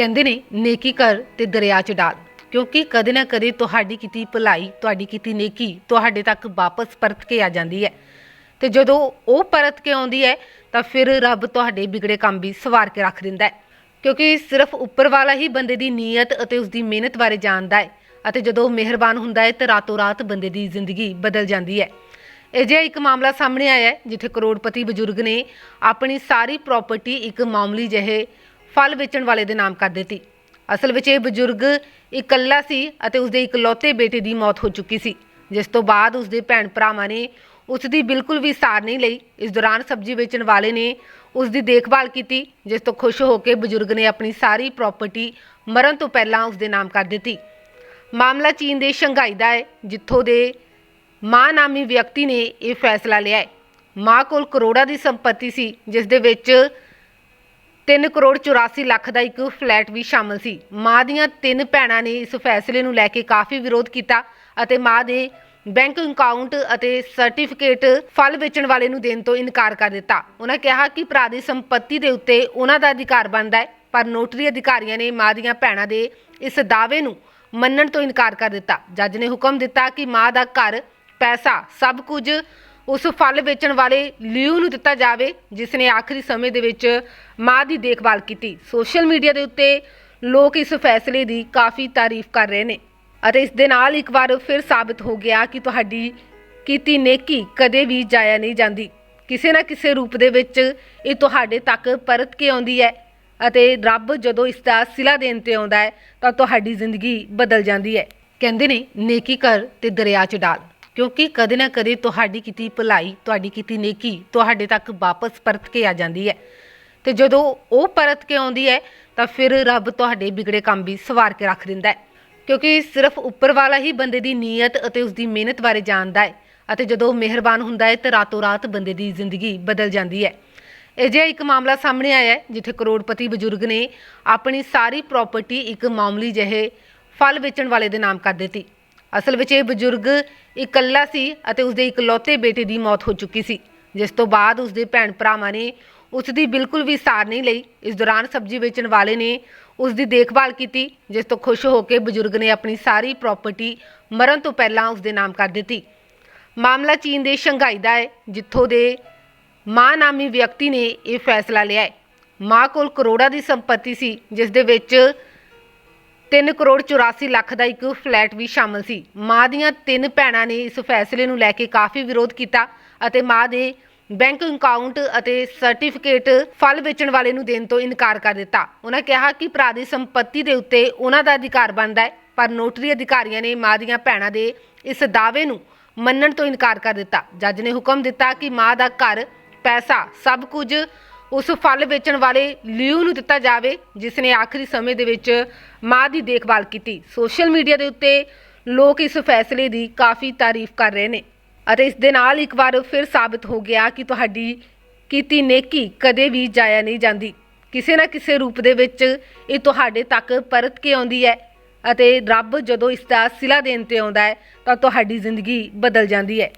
ਕਹਿੰਦੇ ਨੇ, ਨੇਕੀ ਕਰ ਤੇ ਦਰਿਆ 'ਚ ਡਾਲ। ਕਿਉਂਕਿ ਕਦੇ ਨਾ ਕਦੇ ਤੁਹਾਡੀ ਕੀਤੀ ਭਲਾਈ, ਤੁਹਾਡੀ ਕੀਤੀ ਨੇਕੀ ਤੁਹਾਡੇ ਤੱਕ ਵਾਪਸ ਪਰਤ ਕੇ ਆ ਜਾਂਦੀ ਹੈ। ਤੇ ਜਦੋਂ ਉਹ ਪਰਤ ਕੇ ਆਉਂਦੀ ਹੈ, ਤਾਂ ਫਿਰ ਰੱਬ ਤੁਹਾਡੇ ਵਿਗੜੇ ਕੰਮ ਵੀ ਸਵਾਰ ਕੇ ਰੱਖ ਦਿੰਦਾ ਹੈ। ਕਿਉਂਕਿ ਸਿਰਫ ਉੱਪਰ ਵਾਲਾ ਹੀ ਬੰਦੇ ਦੀ ਨੀਅਤ ਅਤੇ ਉਸ ਦੀ ਮਿਹਨਤ ਬਾਰੇ ਜਾਣਦਾ ਹੈ ਅਤੇ ਜਦੋਂ ਮਿਹਰਬਾਨ ਹੁੰਦਾ ਹੈ, ਤਾਂ ਰਾਤੋਂ ਰਾਤ ਬੰਦੇ ਦੀ ਜ਼ਿੰਦਗੀ ਬਦਲ ਜਾਂਦੀ ਹੈ। ਅਜਿਹਾ ਇੱਕ ਮਾਮਲਾ ਸਾਹਮਣੇ ਆਇਆ ਹੈ, ਜਿੱਥੇ ਕਰੋੜਪਤੀ ਬਜ਼ੁਰਗ ਨੇ ਆਪਣੀ ਸਾਰੀ ਪ੍ਰਾਪਰਟੀ ਇੱਕ ਮਾਮੂਲੀ ਜਿਹੇ ਫਲ ਵੇਚਣ ਵਾਲੇ ਦੇ ਨਾਮ ਕਰ ਦਿੱਤੀ। ਅਸਲ ਵਿੱਚ ਇਹ ਬਜ਼ੁਰਗ ਇਕੱਲਾ ਸੀ ਅਤੇ ਉਸਦੇ ਇਕਲੌਤੇ ਬੇਟੇ ਦੀ ਮੌਤ ਹੋ ਚੁੱਕੀ ਸੀ, ਜਿਸ ਤੋਂ ਬਾਅਦ ਉਸਦੇ ਭੈਣ ਭਰਾਵਾਂ ਨੇ ਉਸ ਦੀ ਬਿਲਕੁਲ ਵੀ ਸਾਰ ਨਹੀਂ ਲਈ। ਇਸ ਦੌਰਾਨ ਸਬਜ਼ੀ ਵੇਚਣ ਵਾਲੇ ਨੇ ਉਸ ਦੀ ਦੇਖਭਾਲ ਕੀਤੀ, ਜਿਸ ਤੋਂ ਖੁਸ਼ ਹੋ ਕੇ ਬਜ਼ੁਰਗ ਨੇ ਆਪਣੀ ਸਾਰੀ ਪ੍ਰਾਪਰਟੀ ਮਰਨ ਤੋਂ ਪਹਿਲਾਂ ਉਸ ਦੇ ਨਾਮ ਕਰ ਦਿੱਤੀ। ਮਾਮਲਾ ਚੀਨ ਦੇ ਸ਼ੰਘਾਈ ਦਾ ਹੈ, ਜਿੱਥੋਂ ਦੇ ਮਾਂ ਨਾਮੀ ਵਿਅਕਤੀ ਨੇ ਇਹ ਫੈਸਲਾ ਲਿਆ ਹੈ। ਮਾਂ ਕੋਲ ਕਰੋੜਾਂ ਦੀ ਸੰਪਤੀ ਸੀ, ਜਿਸ ਦੇ ਵਿੱਚ 3 ਕਰੋੜ 84 ਲੱਖ ਦਾ ਇੱਕ ਫਲੈਟ ਵੀ ਸ਼ਾਮਲ ਸੀ। ਮਾਂ ਦੀਆਂ ਤਿੰਨ ਭੈਣਾਂ ਨੇ ਇਸ ਫੈਸਲੇ ਨੂੰ ਲੈ ਕੇ ਕਾਫੀ ਵਿਰੋਧ ਕੀਤਾ ਅਤੇ ਮਾਂ ਦੇ ਬੈਂਕ ਅਕਾਊਂਟ ਅਤੇ ਸਰਟੀਫਿਕੇਟ ਫਲ ਵੇਚਣ ਵਾਲੇ ਨੂੰ ਦੇਣ ਤੋਂ ਇਨਕਾਰ ਕਰ ਦਿੱਤਾ। ਉਹਨਾਂ ਕਿਹਾ ਕਿ ਭਰਾ ਦੀ ਸੰਪਤੀ ਦੇ ਉੱਤੇ ਉਹਨਾਂ ਦਾ ਅਧਿਕਾਰ ਬਣਦਾ ਹੈ, ਪਰ ਨੋਟਰੀ ਅਧਿਕਾਰੀਆਂ ਨੇ ਮਾਂ ਦੀਆਂ ਭੈਣਾਂ ਦੇ ਇਸ ਦਾਅਵੇ ਨੂੰ ਮੰਨਣ ਤੋਂ ਇਨਕਾਰ ਕਰ ਦਿੱਤਾ। ਜੱਜ ਨੇ ਹੁਕਮ ਦਿੱਤਾ ਕਿ ਮਾਂ ਦਾ ਘਰ, ਪੈਸਾ, ਸਭ ਕੁਝ ਉਸ ਫਲ ਵੇਚਣ ਵਾਲੇ ਲਿਊ ਨੂੰ ਦਿੱਤਾ ਜਾਵੇ, ਜਿਸ ਨੇ ਆਖਰੀ ਸਮੇਂ ਦੇ ਵਿੱਚ ਮਾਂ ਦੀ ਦੇਖਭਾਲ ਕੀਤੀ। ਸੋਸ਼ਲ ਮੀਡੀਆ ਦੇ ਉੱਤੇ ਲੋਕ ਇਸ ਫੈਸਲੇ ਦੀ ਕਾਫੀ ਤਾਰੀਫ ਕਰ ਰਹੇ ਨੇ। ਅਤੇ ਇਸ ਦੇ ਨਾਲ ਇੱਕ ਵਾਰ ਫਿਰ ਸਾਬਤ ਹੋ ਗਿਆ ਕਿ ਤੁਹਾਡੀ ਕੀਤੀ ਨੇਕੀ ਕਦੇ ਵੀ ਜਾਇਆ ਨਹੀਂ ਜਾਂਦੀ। ਕਿਸੇ ਨਾ ਕਿਸੇ ਰੂਪ ਦੇ ਵਿੱਚ ਇਹ ਤੁਹਾਡੇ ਤੱਕ ਪਰਤ ਕੇ ਆਉਂਦੀ ਹੈ। ਅਤੇ ਰੱਬ ਜਦੋਂ ਇਸ ਦਾ ਸਿਲਾ ਦੇਣ ਤੇ ਆਉਂਦਾ ਹੈ, ਤਾਂ ਤੁਹਾਡੀ ਜ਼ਿੰਦਗੀ ਬਦਲ ਜਾਂਦੀ ਹੈ। ਕਹਿੰਦੇ ਨੇ, ਨੇਕੀ ਕਰ ਤੇ ਦਰਿਆ 'ਚ ਡਾਲ। ਕਿਉਂਕਿ ਕਦੇ ਨਾ ਕਦੇ ਤੁਹਾਡੀ ਕੀਤੀ ਭਲਾਈ, ਤੁਹਾਡੀ ਕੀਤੀ ਨੇਕੀ ਤੁਹਾਡੇ ਤੱਕ ਵਾਪਸ ਪਰਤ ਕੇ ਆ ਜਾਂਦੀ ਹੈ। ਤੇ ਜਦੋਂ ਉਹ ਪਰਤ ਕੇ ਆਉਂਦੀ ਹੈ, ਤਾਂ ਫਿਰ ਰੱਬ ਤੁਹਾਡੇ ਵਿਗੜੇ ਕੰਮ ਵੀ ਸਵਾਰ ਕੇ ਰੱਖ ਦਿੰਦਾ ਹੈ। ਕਿਉਂਕਿ ਸਿਰਫ ਉੱਪਰ ਵਾਲਾ ਹੀ ਬੰਦੇ ਦੀ ਨੀਅਤ ਅਤੇ ਉਸ ਦੀ ਮਿਹਨਤ ਬਾਰੇ ਜਾਣਦਾ ਹੈ ਅਤੇ ਜਦੋਂ ਮਿਹਰਬਾਨ ਹੁੰਦਾ ਹੈ, ਤਾਂ ਰਾਤੋਂ ਰਾਤ ਬੰਦੇ ਦੀ ਜ਼ਿੰਦਗੀ ਬਦਲ ਜਾਂਦੀ ਹੈ। ਅਜਿਹਾ ਇੱਕ ਮਾਮਲਾ ਸਾਹਮਣੇ ਆਇਆ ਹੈ, ਜਿੱਥੇ ਕਰੋੜਪਤੀ ਬਜ਼ੁਰਗ ਨੇ ਆਪਣੀ ਸਾਰੀ ਪ੍ਰਾਪਰਟੀ ਇੱਕ ਮਾਮੂਲੀ ਜਿਹੇ ਫਲ ਵੇਚਣ ਵਾਲੇ ਦੇ ਨਾਮ ਕਰ ਦਿੱਤੀ। ਅਸਲ ਵਿੱਚ ਇਹ ਬਜ਼ੁਰਗ ਇਕੱਲਾ ਸੀ ਅਤੇ ਉਸਦੇ ਇਕਲੌਤੇ ਬੇਟੇ ਦੀ ਮੌਤ ਹੋ ਚੁੱਕੀ ਸੀ, ਜਿਸ ਤੋਂ ਬਾਅਦ ਉਸਦੇ ਭੈਣ ਭਰਾਵਾਂ ਨੇ ਉਸ ਦੀ ਬਿਲਕੁਲ ਵੀ ਸਾਰ ਨਹੀਂ ਲਈ। ਇਸ ਦੌਰਾਨ ਸਬਜ਼ੀ ਵੇਚਣ ਵਾਲੇ ਨੇ ਉਸ ਦੀ ਦੇਖਭਾਲ ਕੀਤੀ, ਜਿਸ ਤੋਂ ਖੁਸ਼ ਹੋ ਕੇ ਬਜ਼ੁਰਗ ਨੇ ਆਪਣੀ ਸਾਰੀ ਪ੍ਰਾਪਰਟੀ ਮਰਨ ਤੋਂ ਪਹਿਲਾਂ ਉਸ ਦੇ ਨਾਮ ਕਰ ਦਿੱਤੀ। ਮਾਮਲਾ ਚੀਨ ਦੇ ਸ਼ੰਘਾਈ ਦਾ ਹੈ, ਜਿੱਥੋਂ ਦੇ ਮਾਂ ਨਾਮੀ ਵਿਅਕਤੀ ਨੇ ਇਹ ਫੈਸਲਾ ਲਿਆ ਹੈ। ਮਾਂ ਕੋਲ ਕਰੋੜਾਂ ਦੀ ਸੰਪਤੀ ਸੀ, ਜਿਸ ਦੇ ਵਿੱਚ 3 ਕਰੋੜ 84 ਲੱਖ ਦਾ ਇੱਕ ਫਲੈਟ ਵੀ ਸ਼ਾਮਲ ਸੀ। ਮਾਂ ਦੀਆਂ ਤਿੰਨ ਭੈਣਾਂ ਨੇ ਇਸ ਫੈਸਲੇ ਨੂੰ ਲੈ ਕੇ ਕਾਫੀ ਵਿਰੋਧ ਕੀਤਾ ਅਤੇ ਮਾਂ ਦੇ ਬੈਂਕ ਅਕਾਊਂਟ ਅਤੇ ਸਰਟੀਫਿਕੇਟ ਫਲ ਵੇਚਣ ਵਾਲੇ ਨੂੰ ਦੇਣ ਤੋਂ ਇਨਕਾਰ ਕਰ ਦਿੱਤਾ। ਉਹਨਾਂ ਕਿਹਾ ਕਿ ਭਰਾ ਦੀ ਸੰਪਤੀ ਦੇ ਉੱਤੇ ਉਹਨਾਂ ਦਾ ਅਧਿਕਾਰ ਬਣਦਾ ਹੈ, ਪਰ ਨੋਟਰੀ ਅਧਿਕਾਰੀਆਂ ਨੇ ਮਾਂ ਦੀਆਂ ਭੈਣਾਂ ਦੇ ਇਸ ਦਾਅਵੇ ਨੂੰ ਮੰਨਣ ਤੋਂ ਇਨਕਾਰ ਕਰ ਦਿੱਤਾ। ਜੱਜ ਨੇ ਹੁਕਮ ਦਿੱਤਾ ਕਿ ਮਾਂ ਦਾ ਘਰ, ਪੈਸਾ, ਸਭ ਕੁਝ ਉਸ ਫਲ ਵੇਚਣ ਵਾਲੇ ਲਿਊ ਨੂੰ ਦਿੱਤਾ ਜਾਵੇ, ਜਿਸ ਨੇ ਆਖਰੀ ਸਮੇਂ ਦੇ ਵਿੱਚ ਮਾਂ ਦੀ ਦੇਖਭਾਲ ਕੀਤੀ। ਸੋਸ਼ਲ ਮੀਡੀਆ ਦੇ ਉੱਤੇ ਲੋਕ ਇਸ ਫੈਸਲੇ ਦੀ ਕਾਫੀ ਤਾਰੀਫ ਕਰ ਰਹੇ ਨੇ। ਅਤੇ ਇਸ ਦੇ ਨਾਲ ਇੱਕ ਵਾਰ ਫਿਰ ਸਾਬਤ ਹੋ ਗਿਆ ਕਿ ਤੁਹਾਡੀ ਕੀਤੀ ਨੇਕੀ ਕਦੇ ਵੀ ਜਾਇਆ ਨਹੀਂ ਜਾਂਦੀ। ਕਿਸੇ ਨਾ ਕਿਸੇ ਰੂਪ ਦੇ ਵਿੱਚ ਇਹ ਤੁਹਾਡੇ ਤੱਕ ਪਰਤ ਕੇ ਆਉਂਦੀ ਹੈ। ਅਤੇ ਰੱਬ ਜਦੋਂ ਇਸ ਦਾ ਸਿਲਾ ਦੇਣ ਤੇ ਆਉਂਦਾ ਹੈ, ਤਾਂ ਤੁਹਾਡੀ ਜ਼ਿੰਦਗੀ ਬਦਲ ਜਾਂਦੀ ਹੈ।